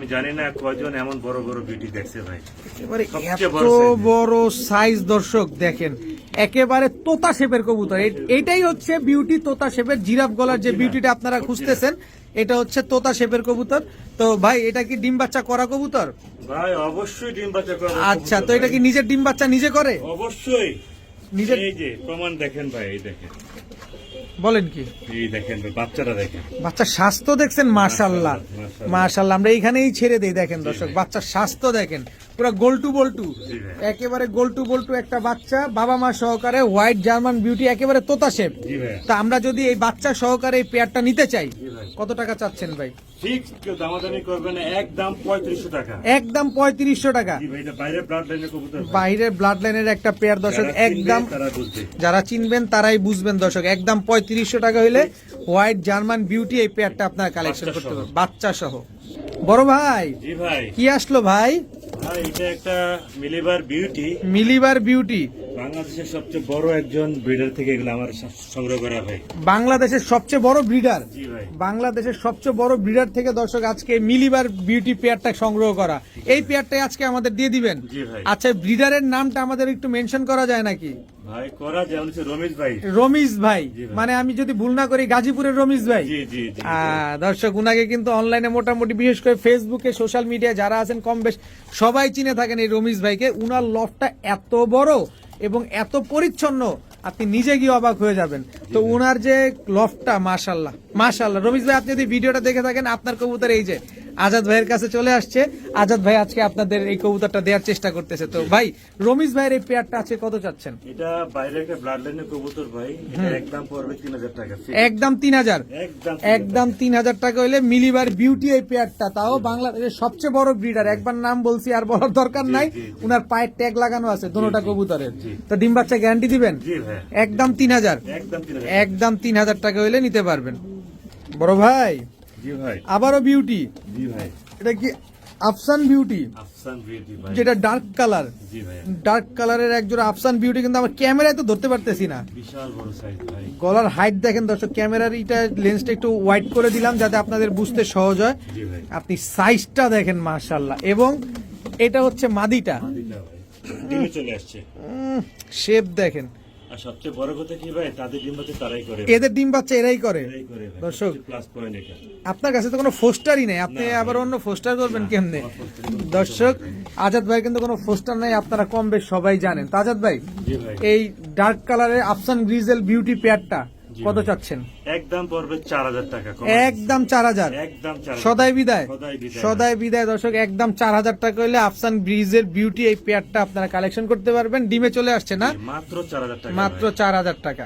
আমি জানি না কয়জন এমন বড় বড় বিউটি দেখছে ভাই। এবারে এত। বড় সাইজ। দর্শক দেখেন একেবারে তোতা শেপের কবুতর। এটাই হচ্ছে বিউটি তোতা শেপের জিরাফ গলার যে বিউটিটা আপনারা খুঁজতেছেন এটা হচ্ছে তোতা শেপের কবুতর। তো ভাই এটা কি ডিম বাচ্চা করা কবুতর? ভাই অবশ্যই ডিম বাচ্চা করা আচ্ছা তো এটা কি নিজের ডিম বাচ্চা নিজে করে? অবশ্যই। নিজের- প্রমাণ দেখেন ভাই এই দেখেন। বলেন কি? এই দেখেন বাচ্চারা দেখেন। বাচ্চার স্বাস্থ্য দেখছেন মাশাল্লাহ। মাশাল্লাহ আমরা এইখানেই ছেড়ে দেই দেখেন দর্শক বাচ্চার স্বাস্থ্য দেখেন পুরো গোলটু বল্টু একেবারে গোলটু বল্টু একটা বাচ্চা বাবা মা সহকারে হোয়াইট জার্মান বিউটি একেবারে তোতা শেপ তা আমরা যদি এই বাচ্চা সহকারে এই পেয়ারটা নিতে চাই কত টাকা চাচ্ছেন ভাই? ঠিক একদম পঁয়ত্রিশশো টাকা। একদম পঁয়ত্রিশশো টাকা। বাইরের ব্লাড লাইনের একটা পেয়ার দর্শক একদম যারা চিনবেন তারাই বুঝবেন দর্শক। একদম পঁয়ত্রিশশো টাকা হইলে হোয়াইট জার্মান বিউটি এই পেয়ারটা আপনার কালেকশন করতে। পারবেন। বাচ্চা সহ বড় ভাই কি আসলো ভাই? ভাই এটা একটা মিলিবার বিউটি মিলিবার বিউটি বাংলাদেশের সবচেয়ে বড় একজন ব্রিডার থেকে এগুলো আমার সংগ্রহ করা ভাই বাংলাদেশের সবচেয়ে বড় ব্রিডার? জি ভাই। বাংলাদেশের সবচেয়ে বড় ব্রিডার থেকে দর্শক আজকে মিলিবার বিউটি পেয়ারটা সংগ্রহ করা। এই পেয়ারটাই আজকে আমাদের দিয়ে দিবেন? জি ভাই। আচ্ছা ব্রিডারের নামটা আমাদের একটু মেনশন করা যায় নাকি? ভাই করা যেমন হচ্ছে রমেশ ভাই। রমিজ ভাই। মানে আমি যদি ভুল না করি গাজীপুরের রমিজ ভাই? জি জি জি দর্শক উনাকে কিন্তু অনলাইনে মোটামুটি বিশেষ করে ফেসবুকে সোশ্যাল মিডিয়া যারা আছেন কম বেশ সবাই চিনে থাকেন এই রমিজ ভাইকে। উনার লফটা এত বড় এবং এত পরিচ্ছন্ন আপনি নিজে গিয়ে অবাক হয়ে যাবেন। তো ওনার যে লফটা মাশাল্লাহ মাশাল্লাহ। রমিজ ভাই আপনি যদি ভিডিওটা দেখে থাকেন আপনার কবুতর এই যে আজাদ ভাইয়ের কাছে চলে আসছে। আজাদ ভাই আজকে আপনাদের এই কবুতরটা দেওয়ার চেষ্টা করতেছে। তো ভাই রমিজ ভাইয়ের এই পেয়ারটা আছে কত চাচ্ছেন? এটা বাইরে একটা ব্লাড লাইনের কবুতর ভাই। এটা একদম পড়বে তিন হাজার টাকা। একদম তিন হাজার? একদম একদম তিন হাজার টাকা হইলে মিলিবার বিউটি এই পেয়ারটা। তাও বাংলাদেশের সবচেয়ে বড় ব্রিডার। একবার নাম বলছি আর বলার দরকার নাই। উনার পায়ের ট্যাগ লাগানো আছে দোনোটা কবুতরের। তো ডিম বাচ্চা গ্যারান্টি দিবেন? একদম তিন হাজার? একদম তিন হাজার। একদম তিন হাজার টাকা হইলে নিতে পারবেন। বড় ভাই। জি ভাই। আবারও বিউটি জি ভাই। এটা কি আফসান বিউটি আফসান বিউটি ভাই। যেটা ডার্ক কালার জি ভাই। ডার্ক কালারের একজোড়া আফসান বিউটি কিন্তু আমার ক্যামেরায় তো ধরতে পারতেছি না। বিশাল বড় সাইজ ভাই। গলার হাইট দেখেন দর্শক ক্যামেরার এটা লেন্সটা একটু ওয়াইড করে দিলাম যাতে আপনাদের বুঝতে সহজ হয়। জি ভাই। আপনি সাইজটা দেখেন মাশাল্লাহ এবং এটা হচ্ছে মাদিটা। দিটা ভাই। চলে আসছে। শেপ দেখেন। আর সবচেয়ে বড় কথা কি ভাই? তাদের ডিম বাচ্চা তারাই করে এদের ডিম বাচ্চা এরাই করে। দর্শক। প্লাস পয়েন্ট এটা। আপনার কাছে তো কোনো ফোস্টারই নেই। আপনি আবার অন্য ফোস্টার করবেন কেমনে? দর্শক আজাদ ভাই কিন্তু কোনো ফোস্টার নাই আপনারা কম বেশ সবাই জানেন। তো আজাদ ভাই এই ডার্ক কালারের আফসান গ্রিজেল বিউটি পেয়ারটা কত চাচ্ছেন? একদম পড়বে চার হাজার টাকা একদম চার হাজার। একদম সদাই বিদায়। সদাই বিদায়। দর্শক একদম চার হাজার টাকা হইলে আফসান ব্রিজের বিউটি এই পেয়ারটা আপনারা কালেকশন করতে পারবেন। ডিমে চলে আসছে না? মাত্র চার হাজার টাকা মাত্র চার হাজার টাকা।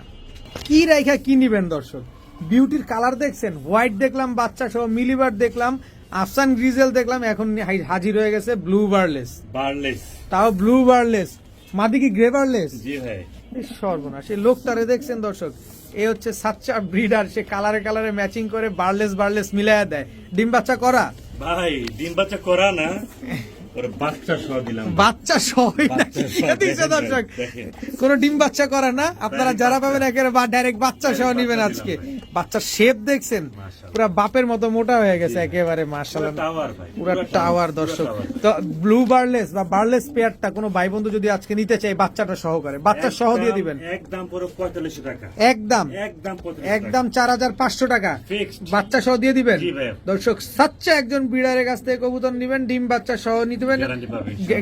কি রাইখা কি নিবেন দর্শক? বিউটির কালার দেখছেন? হোয়াইট দেখলাম বাচ্চা সহ মিলিবার দেখলাম আফসান গ্রিজেল দেখলাম এখন হাজির হয়ে গেছে ব্লু বার্লেস বার্লেস। তাও ব্লু বার্লেস মাদি কি গ্রে বার্লেস জি ভাই। সর্বনাশ এই লোকটারে দেখছেন দর্শক? এই হচ্ছে সাচ্চা ব্রিডার সে কালারে কালারে ম্যাচিং করে বার্লেস বার্লেস মিলাইয়া দেয়। ডিম বাচ্চা করা? ভাই ডিম বাচ্চা করা না বাচ্চা সহ দিলাম। বাচ্চা সহ দর্শক কোন ডিম বাচ্চা করে না। আপনারা যারা পাবেন একেবারে ডাইরেক্ট বাচ্চা সহ নিবেন আজকে। বাচ্চার শেপ দেখছেন। পুরা বাপের মতো মোটা হয়ে গেছে একেবারে মার্শাল পুরা টাওয়ার দর্শক। তো ব্লু বার্লেস বা বার্লেস পেয়ারটা কোনো ভাই বন্ধু যদি আজকে নিতে চাই বাচ্চাটা সহকারে। বাচ্চা সহ দিয়ে দিবেন। একদম পুরো পঁয়তাল্লিশশো টাকা। একদম। একদম একদম চার হাজার পাঁচশো টাকা। বাচ্চা সহ দিয়ে দিবেন। দর্শক সাচ্চা একজন বিড়ারের কাছ থেকে কবুতর নিবেন ডিম বাচ্চা সহ নিতেবেন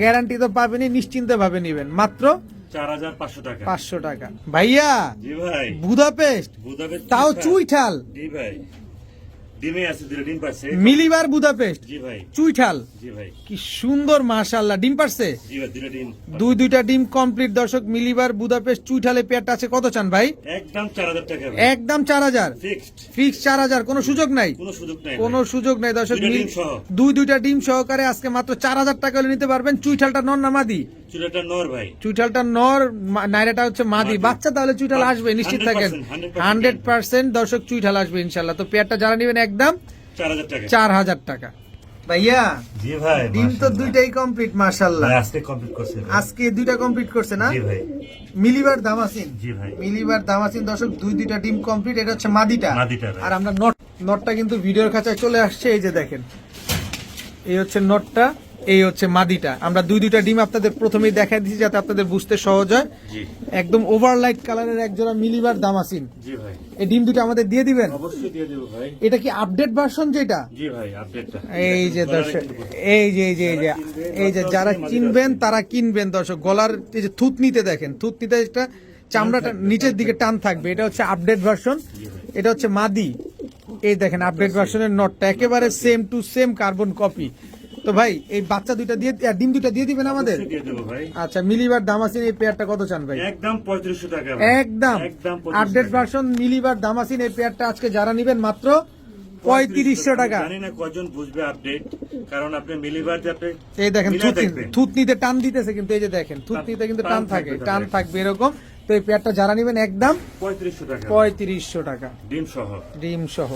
গ্যারান্টি তো পাবেনই নিশ্চিন্তে ভাবে নিবেন। মাত্র পাঁচশো টাকা। ভাইয়া বুদাপেস্ট। তাও চুইঠাল। ভাই। মিলিবার বুদাপেস্ট। চুইঠাল কি সুন্দর মাশাল্লাহ ডিম পারছে? দুই দুইটা ডিম কমপ্লিট। দর্শক মিলিবার বুদাপেস্ট চুইঠালে পেয়ারটা আছে কত চান ভাই? একদম চার হাজার টাকা একদম চার হাজার। ফিক্সড। ফিক্স চার হাজার। কোনো সুযোগ নাই? কোনো সুযোগ নাই দর্শক। দুই দুইটা ডিম সহকারে আজকে মাত্র চার হাজার টাকা নিতে পারবেন। চুইঠালটা নর না মাদি। চুলাটা নর ভাই। নর মা- নাইরাটা হচ্ছে মাদি। বাচ্চা তাহলে চুইঠাল আসবে নিশ্চিত 100% থাকেন হান্ড্রেড পার্সেন্ট দর্শক চুইঠাল আসবে ইনশাল্লাহ। তো পেয়ারটা যারা নেবেন একদম চার হাজার টাকা। ভাইয়া জি ভাই ডিম তো দুইটাই কমপ্লিট মার্শাল্লাহ ভাই, আজকে কমপ্লিট করছে আজকে দুইটা কমপ্লিট করছে না? জি ভাই। মিলিবার দামাসিন জি ভাই। মিলিবার দামাসিন দর্শক দুই দুইটা ডিম কমপ্লিট এটা হচ্ছে মাদিটা। মাদিটা আর আমরা নট নটটা কিন্তু ভিডিওর কাছে চলে আসছে এই যে দেখেন। এই হচ্ছে নটটা। এই হচ্ছে মাদিটা। আমরা দুই দুইটা ডিম আপনাদের প্রথমেই দেখাই দিচ্ছি যাতে আপনাদের বুঝতে সহজ হয়। একদম ওভারলাইট কালারের এক জোড়া মিলিবার দামাসিন। এই ডিম দুটো আমাদের দিয়ে দিবেন? এটা কি আপডেট ভার্সন যেটা? এই যে দর্শক এই যে এই যে এই যে এই যে যারা কিনবেন তারা কিনবেন দর্শক। গলার এই যে থুতনিতে দেখেন থুতনিতে একটা চামড়াটা নিচের দিকে টান থাকবে। এটা হচ্ছে আপডেট ভার্সন এটা হচ্ছে মাদি। এই দেখেন আপডেট ভার্সনের নটটা। একেবারে same to same carbon copy তো ভাই এই বাচ্চা দুইটা দিয়ে ডিম দুইটা দিয়ে দিবেন আমাদের? আচ্ছা মিলিবার দামাসিন এই পেয়ারটা কত চান ভাই? একদম পঁয়ত্রিশশো টাকা একদম। আপডেট ভার্সন মিলিবার দামাসিন এই পেয়ারটা আজকে যারা নিবেন মাত্র পঁয়ত্রিশশো টাকা। জানি না কজন বুঝবে আপডেট কারণ আপনি মিলিবার এই দেখেন থুতনি থুতনিতে টান দিতেছে কিন্তু এই যে দেখেন থুতনিতে কিন্তু টান টান থাকে টান থাকবে এরকম। তো এই পেয়ারটা যারা নেবেন একদম পঁয়ত্রিশশো টাকা। পঁয়ত্রিশশো টাকা। ডিম সহ। ডিম সহ।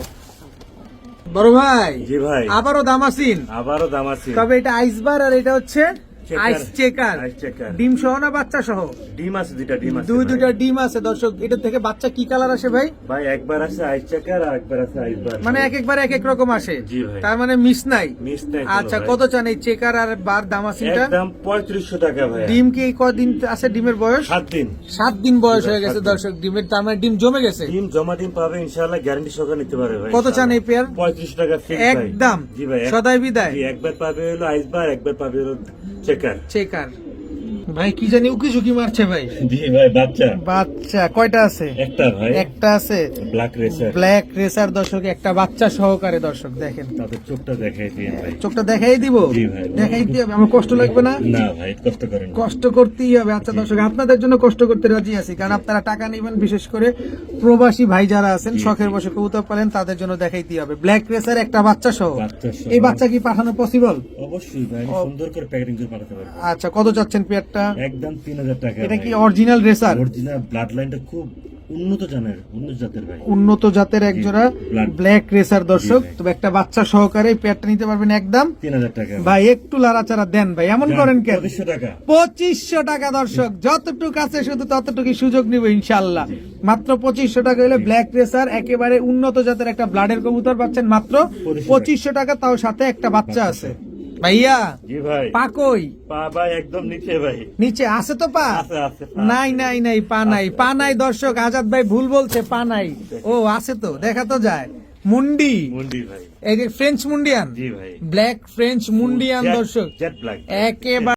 বড় ভাই জি ভাই আবারও দামাসিন আবারও দাম আছে তবে এটা আইসবার আর এটা হচ্ছে। আইস চেকার ডিম সহ না বাচ্চা সহ? ডিম আছে দুইটা ডিম আছে দুই দুইটা ডিম আছে দর্শক এটা থেকে বাচ্চা কি কালার আসে ভাই? ভাই একবার আছে আইস চেকার আর একবার আছে আইসবার মানে এক একবার এক এক রকম আসে। জি ভাই। তার মানে মিস নাই। মিস নাই আচ্ছা কত চান এই চেকার আর বার দামাসিনটা একদম টাকা ভাই। ডিম কি কদিন আছে ডিমের বয়স? সাত দিন। সাত দিন বয়স হয়ে গেছে দর্শক ডিমের তার মানে ডিম জমে গেছে। ডিম জমা ডিম পাবে ইনশাআল্লাহ গ্যারান্টি সহকারে নিতে পারে ভাই কত চান এই পেয়ার? পঁয়ত্রিশ টাকা fix ভাই। একদম। জি ভাই সদাই বিদায়। জি একবার পাবে হলো আইসবার একবার পাবে হলো চেকার চেকার ভাই কি জানি উকি ঝুঁকি মারছে ভাই। জি ভাই বাচ্চা। বাচ্চা কয়টা আছে? একটা ভাই। একটা আছে? ব্ল্যাক রেসার ব্ল্যাক রেসার দর্শক একটা বাচ্চা সহকারে দর্শক দেখেন। তাদের চোখটা দেখাই দিন ভাই। চোখটা দেখাই দিব? জি ভাই। দেখাই হবে আমার কষ্ট লাগবে না? না ভাই কষ্ট করেন কষ্ট করতেই হবে। আচ্ছা দর্শক আপনাদের জন্য কষ্ট করতে রাজি আছি কারণ আপনারা টাকা নেবেন বিশেষ করে প্রবাসী ভাই যারা আছেন শখের বসে কবুতর পালেন তাদের জন্য দেখাইতেই হবে। ব্ল্যাক রেসার একটা বাচ্চা সহ। এই বাচ্চা কি পাঠানো পসিবল অবশ্যই ভাই সুন্দর করে প্যাকেটিং করে পাঠাতে পারব। আচ্ছা কত চাচ্ছেন পেয়ারটা? একদম তিন হাজার টাকা এটা কি অরিজিনাল রেসার অরিজিনাল ব্লাড লাইনটা খুব উন্নত উন্নত জাতের ভাই। উন্নত জাতের এক জোড়া ব্ল্যাক রেসার দর্শক। তবে একটা বাচ্চা সহকারে এই পেয়ারটা নিতে পারবেন একদম। তিন হাজার টাকা ভাই। একটু লাড়াচাড়া দেন ভাই এমন করেন কেন? পঁচিশশো টাকা। পঁচিশশো টাকা দর্শক। যতটুকু আছে শুধু ততটুকু সুযোগ নিব ইনশাল্লাহ। মাত্র পঁচিশশো টাকা হলে ব্ল্যাক রেসার একেবারে উন্নত জাতের একটা ব্লাডের কবুতর পাচ্ছেন মাত্র পঁচিশশো টাকা। তাও সাথে একটা বাচ্চা আছে। ভাইয়া জি ভাই। পা কই? পা ভাই একদম নিচে ভাই। নিচে আছে তো পা? আছে আছে নাই নাই নাই পা নাই। পা নাই দর্শক আজাদ ভাই ভুল বলছে পা নাই। ও আছে তো দেখা তো যায়। মুন্ডি। মুন্ডি ভাই। এই যে ফ্রেঞ্চ মুন্ডিয়ান জি ভাই। ব্ল্যাক ফ্রেঞ্চ মুন্ডিয়ান দর্শক। জেট ব্ল্যাক একেবারে